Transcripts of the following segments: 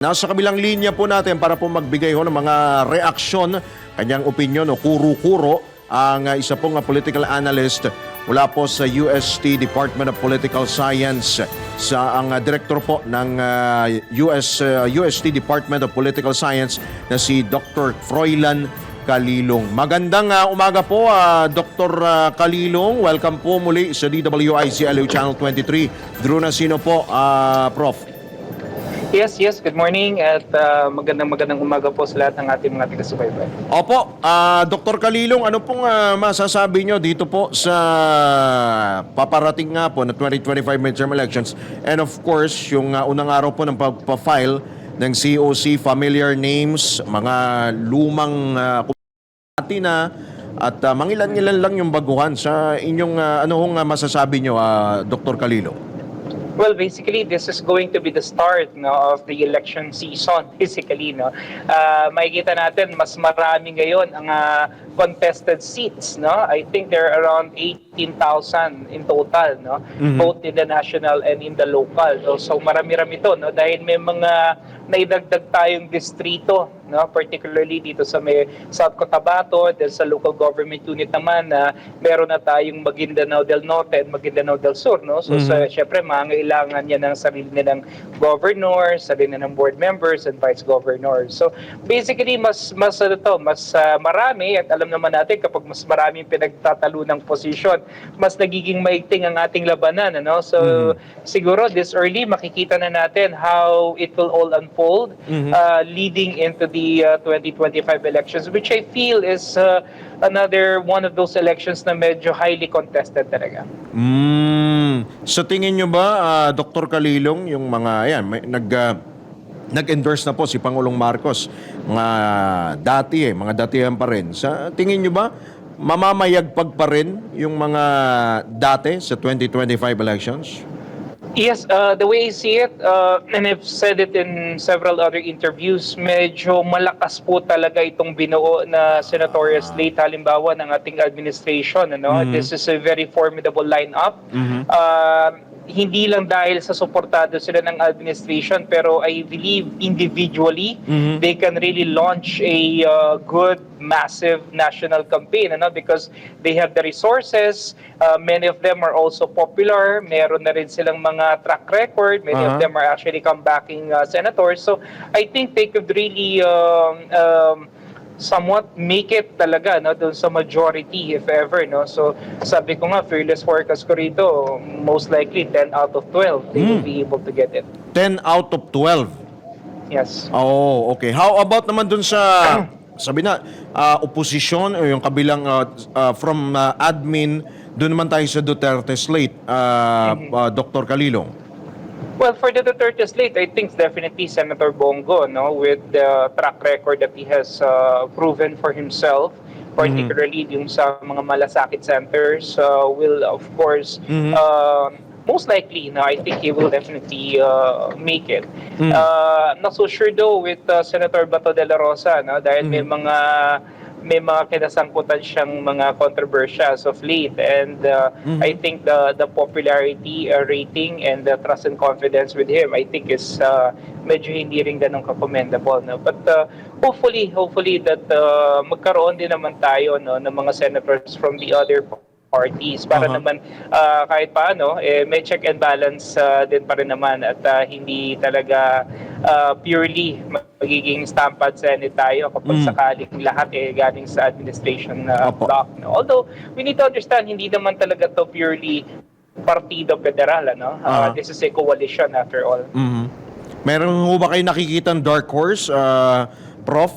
Nasa kabilang linya po natin para po magbigay ho ng mga reaksyon, kanyang opinion o kuro-kuro ang isa pong uh, political analyst mula po sa UST Department of Political Science sa ang uh, director po ng uh, US uh, UST Department of Political Science na si Dr. Froilan Kalilong. Magandang uh, umaga po, uh, Dr. Kalilong. Welcome po muli sa DWIC LU Channel 23. Drew Nasino po, uh, Prof. Yes, yes. Good morning at uh, magandang magandang umaga po sa lahat ng ating mga taga-subaybay. Opo, ah Dr. Kalilong, ano pong ah, masasabi nyo dito po sa paparating nga po na 2025 midterm elections and of course, yung ah, unang araw po ng pagpa-file ng COC, familiar names, mga lumang uh, na at ah, mangilan-ngilan lang yung baguhan sa inyong ah, ano hong ah, masasabi nyo, ah, Dr. Kalilong? Well, basically, this is going to be the start no, of the election season, basically. No? Uh, makikita natin, mas marami ngayon ang uh, contested seats. No? I think there are around 18,000 in total, no? both in the national and in the local. No? So marami-rami to no? dahil may mga naidagdag tayong distrito, no? particularly dito sa may South Cotabato, then sa local government unit naman na meron na tayong Maguindanao del Norte at Maguindanao del Sur. No? So sa, syempre, mangailangan niya ng sarili nilang governor, sarili ng board members and vice governors. So basically, mas, mas, ano to, mas ah, marami at alam naman natin kapag mas maraming pinagtatalo ng posisyon, mas nagiging maigting ang ating labanan. Ano? So siguro this early, makikita na natin how it will all unfold uh, leading into the uh, 2025 elections, which I feel is uh, another one of those elections na medyo highly contested talaga. Mm. Sa tingin nyo ba, ah, Dr. Kalilong, yung mga, yan, may, nag, ah, nag-endorse na po si Pangulong Marcos, mga dati eh, mga datihan pa rin. Sa tingin nyo ba, mamamayagpag pa rin yung mga dati sa 2025 elections? Yes, uh, the way I see it, uh, and I've said it in several other interviews, medyo malakas po talaga itong binuo na senatorial slate halimbawa ng ating administration. Ano? This is a very formidable lineup. Uh, hindi lang dahil sa suportado sila ng administration, pero I believe individually, they can really launch a uh, good, massive national campaign ano? because they have the resources, uh, many of them are also popular, meron na rin silang mga track record, many Uh-huh. of them are actually comebacking uh, senators. So I think they could really um, um, somewhat make it talaga no doon sa majority if ever no so sabi ko nga fearless forecast ko rito most likely 10 out of 12 they will be able to get it 10 out of 12. yes Oh, okay. How about naman dun sa sabi na ah, oposisyon o yung kabilang ah, ah, from ah, admin doon naman tayo sa Duterte slate, ah, ah, Dr. Kalilong. Well, for the Duterte slate, I think definitely Senator Bongo, no, with the track record that he has uh, proven for himself, particularly yung sa mga malasakit centers, uh, will of course uh, most likely, no, I think he will definitely uh, make it. Uh, not so sure though with uh, Senator Bato de la Rosa, no, dahil may mga may mga kinasangkutan siyang mga controversials of late. And uh, I think the the popularity uh, rating and the trust and confidence with him I think is uh, medyo hindi rin ganun ka-commendable no? But uh, hopefully hopefully that uh, magkaroon din naman tayo no ng mga senators from the other parties para Aha. naman uh, kahit paano eh, may check and balance uh, din pa rin naman at uh, hindi talaga uh, purely magiging stamped senate tayo kapag Mm. sakaling lahat eh galing sa administration Opo. block. No? Although we need to understand hindi naman talaga to purely partido federal ano. Uh, this is a coalition after all. Mhm. Meron ho ba kayo nakikitang dark horse, ah, Prof?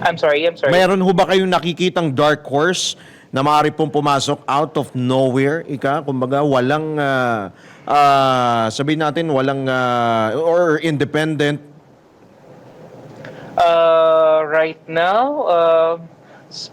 I'm sorry, I'm sorry. Meron ho ba kayong nakikitang dark horse na maaari pong pumasok out of nowhere, ika? Kumbaga, walang, ah, ah, sabihin natin, walang, ah, or independent. Uh, right now, uh,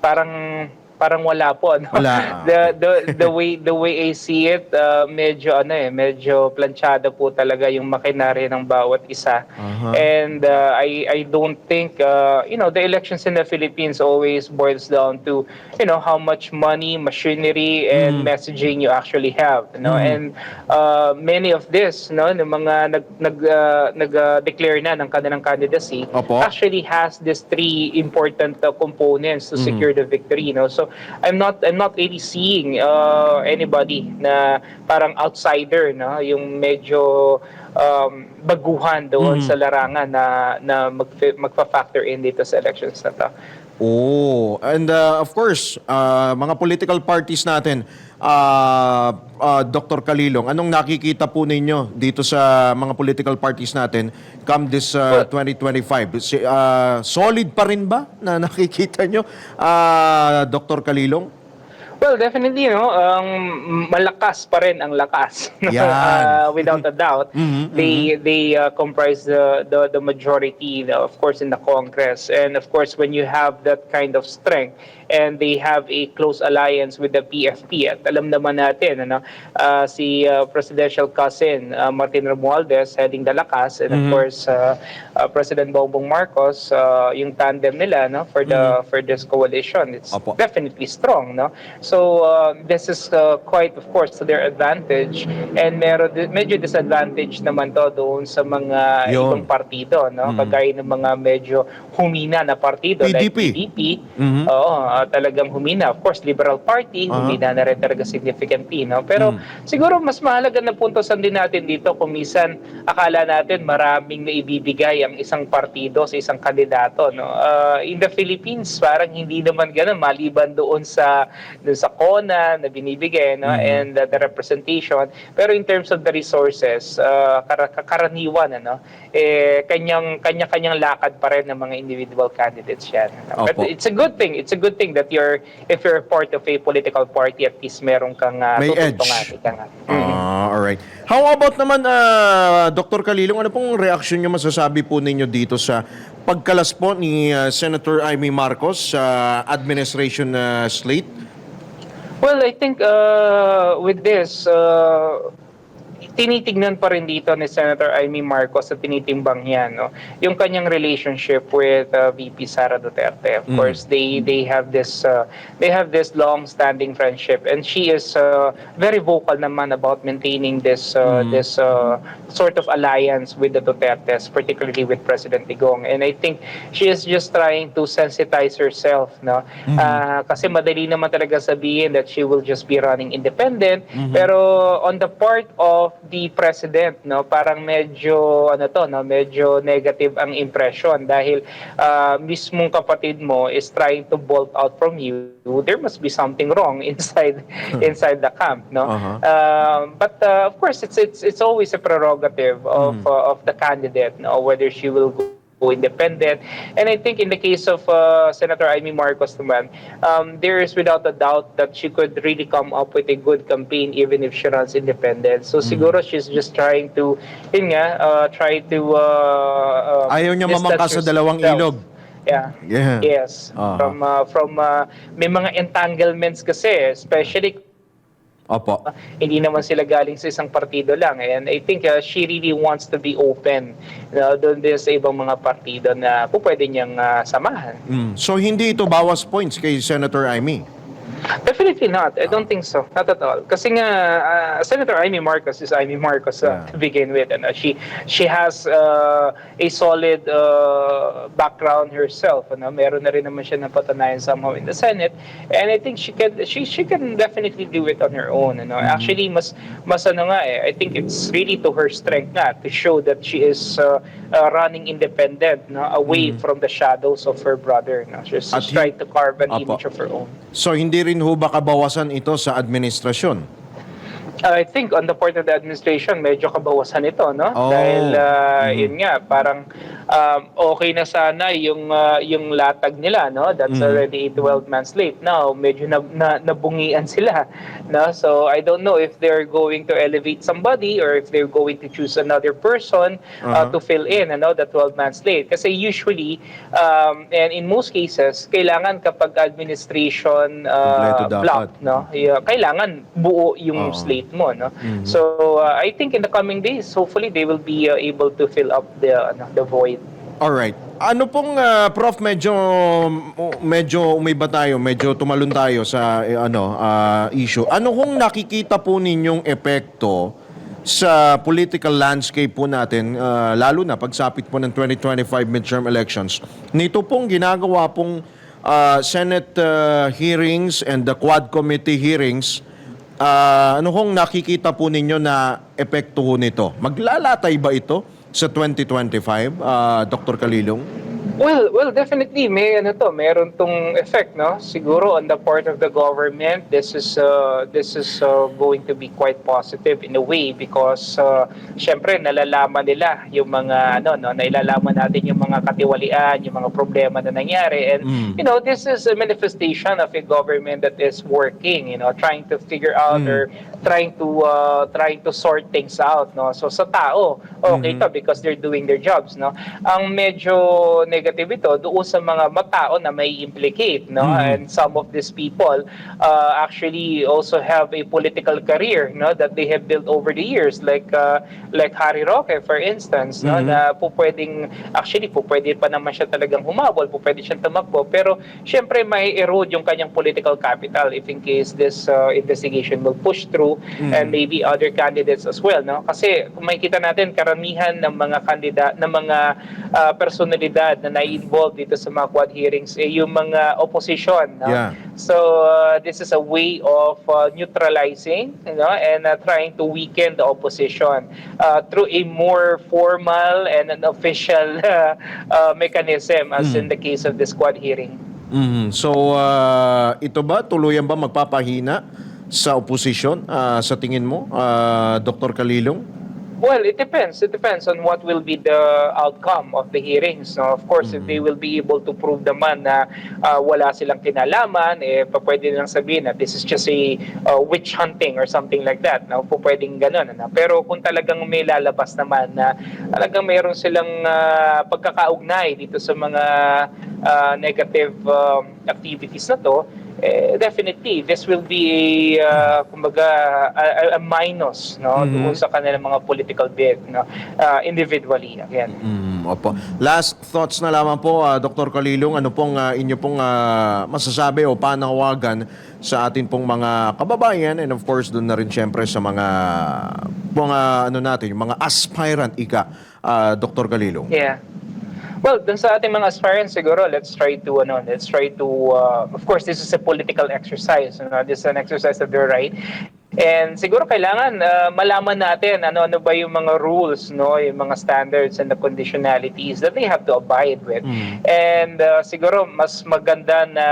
parang parang wala po no. Wala. the the the way the way I see it uh, medyo ano eh medyo planchado po talaga yung makinarya ng bawat isa. Aha. And uh, I I don't think uh, you know the elections in the Philippines always boils down to you know how much money, machinery and Mm. messaging you actually have, you know. Mm. And uh, many of this, no, ng mga nag nag uh, nag-declare na ng kanilang candidacy Opo. actually has these three important uh, components to Mhm. secure the victory, no. So I'm not I'm not really seeing uh, anybody na parang outsider, no, yung medyo um, baguhan doon Mhm. sa larangan na na mag magfa-factor in dito sa elections na to. Oh, and uh, of course, uh, mga political parties natin, uh, uh, Dr. Kalilong, anong nakikita po ninyo dito sa mga political parties natin come this uh, 2025? Si, uh, solid pa rin ba na nakikita nyo, uh, Dr. Kalilong? Well, definitely, no, um, malakas pa rin ang lakas. Yan. Uh, without a doubt, Mhm, they they uh, comprise the, the the majority, of course, in the Congress, and of course, when you have that kind of strength, and they have a close alliance with the PFP, at alam naman natin, ano, uh, si uh, presidential cousin uh, Martin Romualdez heading the lakas, and of Mhm. course, uh, uh, President Bongbong Marcos, uh, yung tandem nila, no, for the for this coalition, it's Opo. definitely strong, no? So uh, this is uh, quite of course to their advantage and meron medyo disadvantage naman to doon sa mga Yun. ibang partido, no? Mm. Kagaya ng mga medyo humina na partido like PDP. PDP. Mhm. Oo, ah, talagang humina. Of course, Liberal Party, Aha. humina na rin talaga significantly, no? Pero Mm. siguro mas mahalaga na puntosan din natin dito kung minsan akala natin maraming naibibigay ang isang partido sa isang kandidato, no? Ah, in the Philippines, parang hindi naman ganun maliban doon sa doon sa CONA na binibigay, no? Mhm. And uh, the representation. Pero in terms of the resources, kara- karaniwan, ano? Eh kanyang kanya-kanyang lakad pa rin ng mga individual candidates yan. But Opo. it's a good thing. It's a good thing that you're if you're part of a political party at least meron kang uh, May edge. ika nga. Ah, alright. How about naman, uh, Dr. Kalilong, ano pong reaksyon nyo masasabi po ninyo dito sa pagkalas po ni uh, Senator Amy Marcos sa administration uh, slate? Well, I think uh, with this, uh, tinitignan pa rin dito ni Senator Amy Marcos sa tinitimbang yan, no? Yung kanyang relationship with uh, VP Sara Duterte. Of Mm. course, they they have this uh, they have this long-standing friendship and she is uh, very vocal naman about maintaining this uh, Mm. this uh, sort of alliance with the Dutertes, particularly with President Digong. And I think she is just trying to sensitize herself, no? Mhm. Ah, kasi madali naman talaga sabihin that she will just be running independent. Mhm. Pero on the part of the president, no, parang medyo ano to, no, medyo negative ang impression dahil ah, mismong kapatid mo is trying to bolt out from you. There must be something wrong inside inside the camp, no? Uh-huh. Um, but uh, of course, it's it's it's always a prerogative of Mhm. uh, of the candidate, no, whether she will go independent. And I think in the case of uh, Senator Amy Marcos naman, um, there is without a doubt that she could really come up with a good campaign even if she runs independent. So siguro she's just trying to, yun nga, uh, try to... Uh, uh, Ayaw niya mamangka sa dalawang herself. ilog. Yeah. Yeah. Yes. Aha. From uh, from uh, may mga entanglements kasi, especially Opo. hindi naman sila galing sa isang partido lang. And I think uh, she really wants to be open uh, doon din sa ibang mga partido na po pwede niyang uh, samahan. Mm. So hindi ito bawas points kay Senator Amy? Definitely not. I don't think so. Not at all. Kasi nga, uh, Senator Amy Marcos is Amy Marcos uh, Yeah. to begin with. And, uh, she she has uh, a solid uh, background herself. Ano? Meron na rin naman siya napatunayan somehow in the Senate. And I think she can she she can definitely do it on her own. Ano? Actually, mas mas ano nga eh, I think it's really to her strength nga to show that she is uh, uh, running independent, no? away from the shadows of her brother. No? She's hi- trying to carve an Apo. image of her own. So hindi rin ho ba kabawasan ito sa administrasyon? I think on the part of the administration, medyo kabawasan ito, no? Oh. Dahil, uh, Mhm. yun nga, parang um, okay na sana yung uh, yung latag nila no that's Mhm. already a 12 man slate now medyo na, na nabungian sila no so i don't know if they're going to elevate somebody or if they're going to choose another person uh, Uh-huh. to fill in ano the 12 man slate kasi usually um, and in most cases kailangan kapag administration uh, block no yeah, kailangan buo yung Oo. slate mo no Mhm. so uh, i think in the coming days hopefully they will be uh, able to fill up the ano, the void Alright. Ano pong ah, prof medyo medyo umiba tayo, medyo tumalon tayo sa eh, ano ah, issue. Ano kung nakikita po ninyong epekto sa political landscape po natin ah, lalo na pagsapit po ng 2025 midterm elections. Nito pong ginagawa pong ah, Senate ah, hearings and the Quad Committee hearings Ah, ano kung nakikita po ninyo na epekto nito? Maglalatay ba ito sa 2025, ah, Dr. Kalilong? Well, well, definitely may ano to, meron tong effect, no? Siguro on the part of the government, this is uh, this is uh, going to be quite positive in a way because uh, syempre nalalaman nila yung mga ano no, nailalaman natin yung mga katiwalian, yung mga problema na nangyari and Mm. you know, this is a manifestation of a government that is working, you know, trying to figure out Mm. or trying to uh, trying to sort things out, no? So sa tao, okay Mhm. to because they're doing their jobs, no? Ang medyo negative ito doon sa mga matao na may implicate, no? Mhm. And some of these people uh, actually also have a political career, no, that they have built over the years like uh, like Harry Roque for instance, no, Mhm. na po pwedeng actually po pwede pa naman siya talagang humabol, po pwede siyang tumakbo, pero syempre may erode yung kanyang political capital if in case this uh, investigation will push through Mhm. and maybe other candidates as well, no? Kasi kung makikita natin karamihan ng mga kandida ng mga uh, personalidad na na-involve dito sa mga quad hearings eh yung mga opposition, no? Yeah. So uh, this is a way of uh, neutralizing, you know, and uh, trying to weaken the opposition uh, through a more formal and an official uh, uh, mechanism, as in the case of this quad hearing. Mhm. So, ah, ito ba, tuluyan ba magpapahina sa oposisyon ah, sa tingin mo, ah, Dr. Kalilong? Well, it depends. It depends on what will be the outcome of the hearings. No? Of course, if they will be able to prove naman na uh, wala silang kinalaman, eh, pa pwede nilang sabihin na this is just a uh, witch hunting or something like that. No? Po pwedeng ganun. Ano? Pero kung talagang may lalabas naman na talagang mayroon silang uh, pagkakaugnay dito sa mga uh, negative um, activities na to, eh, definitely this will be a uh, kumbaga a, a- minus no Mhm. doon sa kanilang mga political bid no uh, individually again Mm, opo. Last thoughts na lamang po, ah, Dr. Kalilong, ano pong ah, inyo pong ah, masasabi o panawagan sa atin pong mga kababayan and of course doon na rin syempre sa mga mga ano natin, yung mga aspirant ika, ah, Dr. Kalilong. yeah Well, dun sa ating mga aspirants siguro, let's try to ano, let's try to uh, of course this is a political exercise, you know, this is an exercise of their right. And siguro kailangan uh, malaman natin ano ano ba yung mga rules, no, yung mga standards and the conditionalities that they have to abide with. Mm. And uh, siguro mas maganda na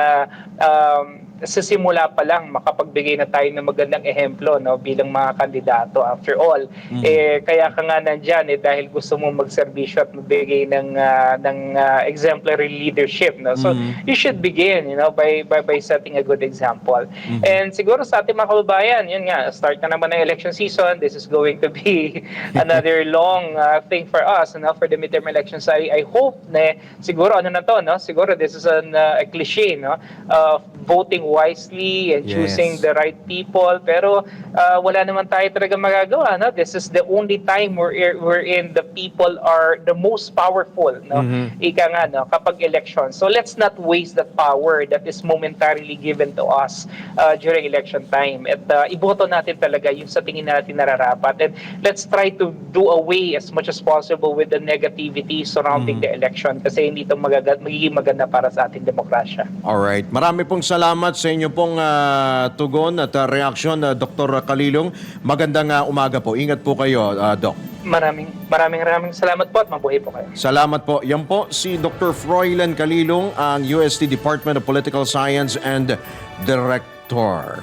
um, sa simula pa lang makapagbigay na tayo ng magandang ehemplo no bilang mga kandidato after all Mm. eh kaya ka nga nandiyan eh dahil gusto mo magserbisyo at magbigay ng ah, ng ah, exemplary leadership no so Mhm. you should begin you know by by, by setting a good example Mhm. and siguro sa ating mga kababayan yun nga start na naman ng election season this is going to be another long ah, thing for us no for the midterm elections I I hope na siguro ano na to no siguro this is an ah, a cliche no of voting wisely and Yes. choosing the right people pero ah, wala naman tayo talaga magagawa no this is the only time where wherein the people are the most powerful no Mhm. ika nga no kapag election so let's not waste that power that is momentarily given to us uh, during election time at uh, iboto natin talaga yung sa tingin natin nararapat and let's try to do away as much as possible with the negativity surrounding Mhm. the election kasi hindi ito magaga- magiging maganda para sa ating demokrasya Alright. Marami pong salamat sa inyo pong ah, tugon at ah, reaksyon, ah, Dr. Kalilong. Magandang ah, umaga po. Ingat po kayo, ah, Doc. maraming maraming maraming salamat po at mabuhay po kayo Salamat po. Yan po si Dr. Froilan Kalilong, ang UST Department of Political Science and Director.